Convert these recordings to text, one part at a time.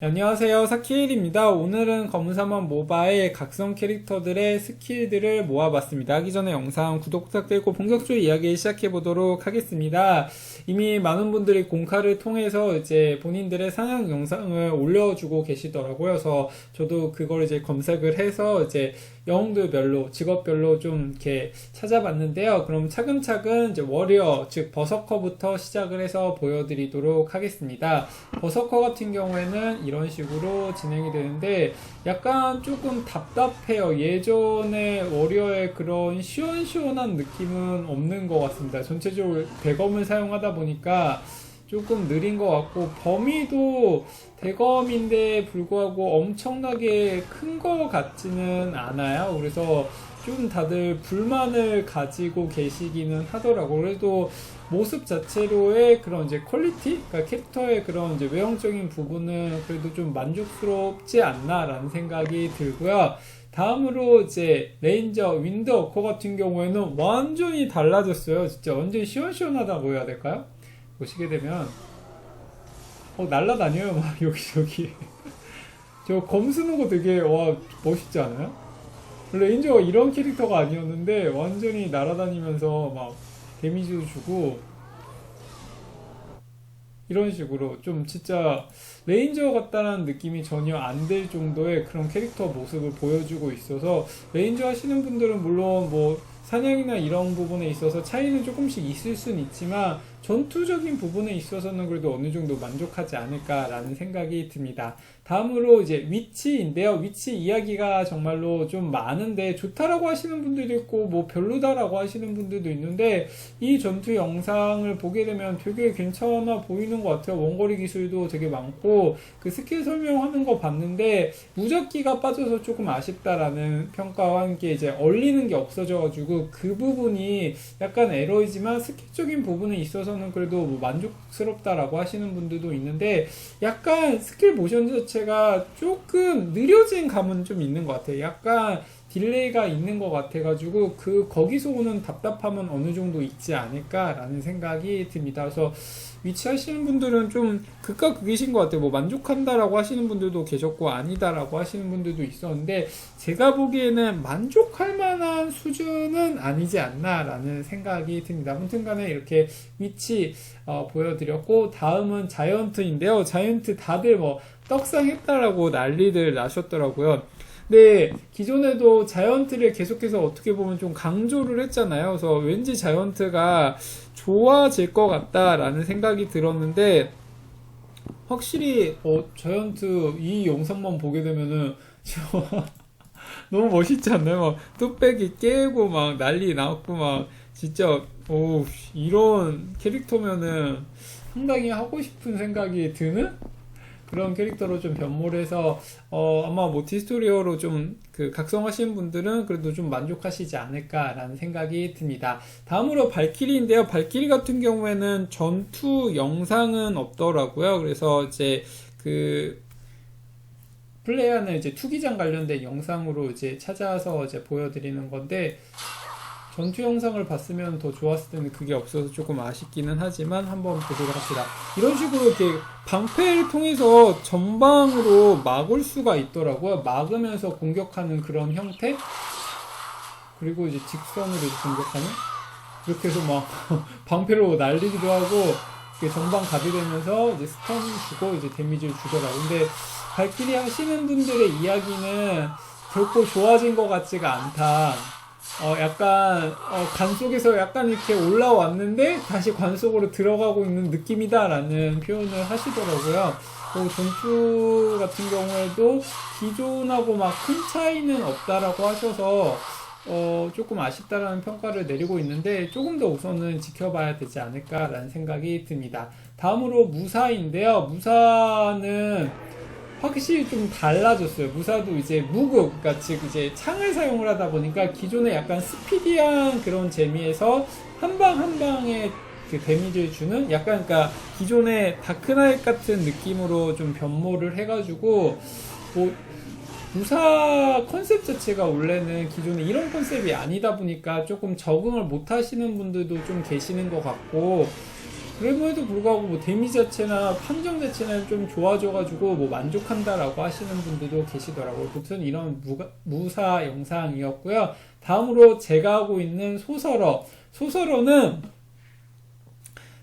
안녕하세요. 사키일입니다. 오늘은 검사만 모바일 각성 캐릭터들의 스킬들을 모아봤습니다. 하기 전에 영상 구독 부탁드리고 본격적으로 이야기 시작해보도록 하겠습니다. 이미 많은 분들이 공카를 통해서 이제 본인들의 사냥 영상을 올려주고 계시더라고요. 그래서 저도 그걸 이제 검색을 해서 이제 영웅들별로 직업별로 좀 이렇게 찾아봤는데요. 그럼 차근차근 이제 워리어 즉 버서커부터 시작을 해서 보여드리도록 하겠습니다. 버서커 같은 경우에는 이런 식으로 진행이 되는데 약간 조금 답답해요. 예전에 워리어의 그런 시원시원한 느낌은 없는 것 같습니다. 전체적으로 대검을 사용하다 보니까 조금 느린 것 같고 범위도 대검인데 불구하고 엄청나게 큰 것 같지는 않아요. 그래서 좀 다들 불만을 가지고 계시기는 하더라고. 그래도 모습 자체로의 그런 이제 퀄리티, 그러니까 캐릭터의 그런 이제 외형적인 부분은 그래도 좀 만족스럽지 않나라는 생각이 들고요. 다음으로 이제 레인저 윈더 코 같은 경우에는 완전히 달라졌어요. 진짜 완전 시원시원하다고 해야 될까요? 보시게 되면 어 날라다녀요 막 여기저기 저 검 쓰는 거 되게 와 멋있지 않아요? 레인저가 이런 캐릭터가 아니었는데 완전히 날아다니면서 막 데미지도 주고 이런 식으로 좀 진짜 레인저 같다는 느낌이 전혀 안들 정도의 그런 캐릭터 모습을 보여주고 있어서 레인저 하시는 분들은 물론 뭐 사냥이나 이런 부분에 있어서 차이는 조금씩 있을 수는 있지만 전투적인 부분에 있어서는 그래도 어느 정도 만족하지 않을까라는 생각이 듭니다. 다음으로 이제 위치인데요. 위치 이야기가 정말로 좀 많은데 좋다라고 하시는 분들도 있고 뭐 별로다라고 하시는 분들도 있는데 이 전투 영상을 보게 되면 되게 괜찮아 보이는 것 같아요. 원거리 기술도 되게 많고 그 스킬 설명하는 거 봤는데 무적기가 빠져서 조금 아쉽다라는 평가와 함께 이제 얼리는 게 없어져가지고 그 부분이 약간 에러이지만 스킬적인 부분에 있어서 는 그래도 뭐 만족스럽다라고 하시는 분들도 있는데 약간 스킬 모션 자체가 조금 느려진 감은 좀 있는 것 같아요. 약간 딜레이가 있는 것 같아가지고 그 거기서 오는 답답함은 어느 정도 있지 않을까라는 생각이 듭니다. 그래서 위치하시는 분들은 좀 극과 극이신 것 같아요. 뭐 만족한다라고 하시는 분들도 계셨고 아니다라고 하시는 분들도 있었는데 제가 보기에는 만족할 만한 수준은 아니지 않나라는 생각이 듭니다. 아무튼간에 이렇게 위치 어, 보여드렸고 다음은 자이언트인데요. 자이언트 다들 뭐 떡상했다라고 난리들 나셨더라고요. 근데 기존에도 자이언트를 계속해서 어떻게 보면 좀 강조를 했잖아요. 그래서 왠지 자이언트가 좋아질 것 같다라는 생각이 들었는데 확실히 어 자이언트 이 영상만 보게 되면은 너무 멋있지 않나요? 막 뚝배기 깨고 막 난리 났고 막 진짜 오 이런 캐릭터면은 상당히 하고 싶은 생각이 드는 그런 캐릭터로 좀 변모를 해서 어 아마 모티스토리어로 좀 그 각성하시는 분들은 그래도 좀 만족하시지 않을까라는 생각이 듭니다. 다음으로 발키리인데요. 발키리 같은 경우에는 전투 영상은 없더라고요. 그래서 이제 그 플레이하는 이제 투기장 관련된 영상으로 이제 찾아서 이제 보여드리는 건데 전투 영상을 봤으면 더 좋았을 텐데 그게 없어서 조금 아쉽기는 하지만 한번 보도록 합시다. 이런 식으로 이렇게 방패를 통해서 전방으로 막을 수가 있더라고요. 막으면서 공격하는 그런 형태. 그리고 이제 직선으로 공격하는. 이렇게 해서 막 방패로 날리기도 하고 전방 가드되면서 이제 스턴 주고 이제 데미지를 주더라고. 근데 발키리 하시는 분들의 이야기는 결코 좋아진 것 같지가 않다. 어, 약간, 어, 관 속에서 약간 이렇게 올라왔는데, 다시 관 속으로 들어가고 있는 느낌이다라는 표현을 하시더라고요. 그리고 전투 같은 경우에도 기존하고 막 큰 차이는 없다라고 하셔서, 어, 조금 아쉽다라는 평가를 내리고 있는데, 조금 더 우선은 지켜봐야 되지 않을까라는 생각이 듭니다. 다음으로 무사인데요. 무사는, 확실히 좀 달라졌어요. 무사도 이제 무극, 그러니까 즉 이제 창을 사용을 하다 보니까 기존에 약간 스피디한 그런 재미에서 한 방 한 방에 그 데미지를 주는 약간 그러니까 기존의 다크나이트 같은 느낌으로 좀 변모를 해가지고 뭐 무사 컨셉 자체가 원래는 기존에 이런 컨셉이 아니다 보니까 조금 적응을 못 하시는 분들도 좀 계시는 것 같고 그럼에도 불구하고 뭐 데미 자체나 판정 자체는 좀 좋아져가지고 뭐 만족한다라고 하시는 분들도 계시더라고요. 보통 이런 무가, 무사 영상이었고요. 다음으로 제가 하고 있는 소설어. 소설어는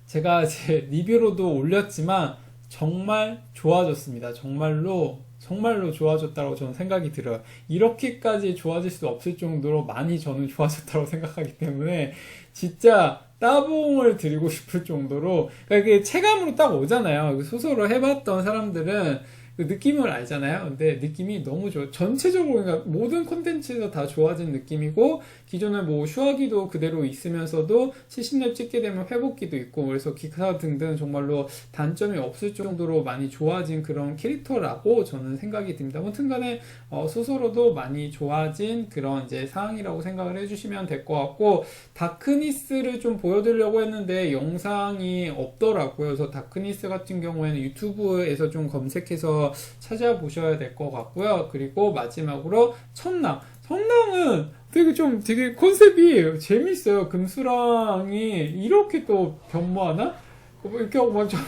제가 제 리뷰로도 올렸지만 정말 좋아졌습니다. 정말로 정말로 좋아졌다고 저는 생각이 들어요. 이렇게까지 좋아질 수 없을 정도로 많이 저는 좋아졌다고 생각하기 때문에 진짜 따봉을 드리고 싶을 정도로 그러니까 이게 체감으로 딱 오잖아요. 그 소설을 해봤던 사람들은 그 느낌을 알잖아요. 근데 느낌이 너무 좋아. 전체적으로 그러니까 모든 콘텐츠에서 다 좋아진 느낌이고 기존에 뭐 슈화기도 그대로 있으면서도 70렙 찍게 되면 회복기도 있고 그래서 기사 등등 정말로 단점이 없을 정도로 많이 좋아진 그런 캐릭터라고 저는 생각이 듭니다. 아무튼간에 어, 스스로도 많이 좋아진 그런 이제 상황이라고 생각을 해주시면 될 것 같고 다크니스를 좀 보여드리려고 했는데 영상이 없더라고요. 그래서 다크니스 같은 경우에는 유튜브에서 좀 검색해서 찾아보셔야 될 것 같고요. 그리고 마지막으로 천랑. 천랑은 되게 좀 되게 컨셉이 재밌어요. 금수랑이 이렇게 또 변모하나? 어, 이렇게 하고 먼저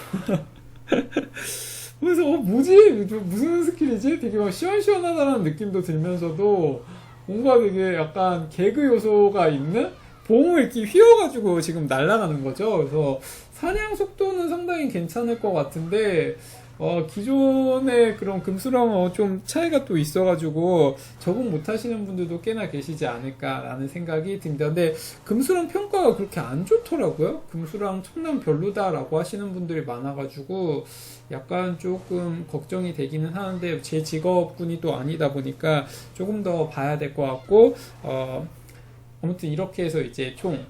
그래서 어 뭐지? 무슨 스킬이지? 되게 막 시원시원하다는 느낌도 들면서도 뭔가 되게 약간 개그 요소가 있는 봉을 이렇게 휘어가지고 지금 날아가는 거죠. 그래서 사냥 속도는 상당히 괜찮을 것 같은데 어, 기존의 그런 금수랑은 좀 차이가 또 있어가지고 적응 못 하시는 분들도 꽤나 계시지 않을까라는 생각이 듭니다. 근데 금수랑 평가가 그렇게 안 좋더라고요. 금수랑 청남 별로다라고 하시는 분들이 많아가지고 약간 조금 걱정이 되기는 하는데 제 직업군이 또 아니다 보니까 조금 더 봐야 될 것 같고, 어, 아무튼 이렇게 해서 이제 총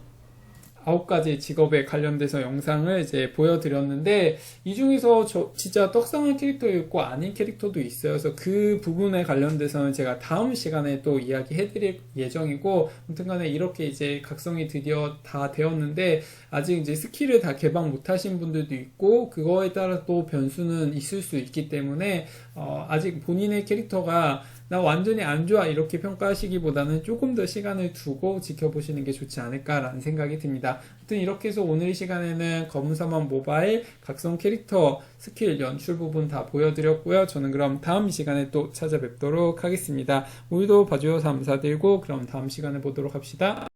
아홉 가지 직업에 관련돼서 영상을 이제 보여드렸는데 이 중에서 저 진짜 떡상한 캐릭터 있고 아닌 캐릭터도 있어요. 그래서 그 부분에 관련돼서는 제가 다음 시간에 또 이야기해드릴 예정이고 아무튼간에 이렇게 이제 각성이 드디어 다 되었는데 아직 이제 스킬을 다 개방 못하신 분들도 있고 그거에 따라 또 변수는 있을 수 있기 때문에 어, 아직 본인의 캐릭터가 나 완전히 안 좋아 이렇게 평가하시기보다는 조금 더 시간을 두고 지켜보시는 게 좋지 않을까라는 생각이 듭니다. 아무튼 이렇게 해서 오늘 이 시간에는 검은사만 모바일 각성 캐릭터 스킬 연출 부분 다 보여드렸고요. 저는 그럼 다음 시간에 또 찾아뵙도록 하겠습니다. 오늘도 봐주셔서 감사드리고 그럼 다음 시간에 보도록 합시다.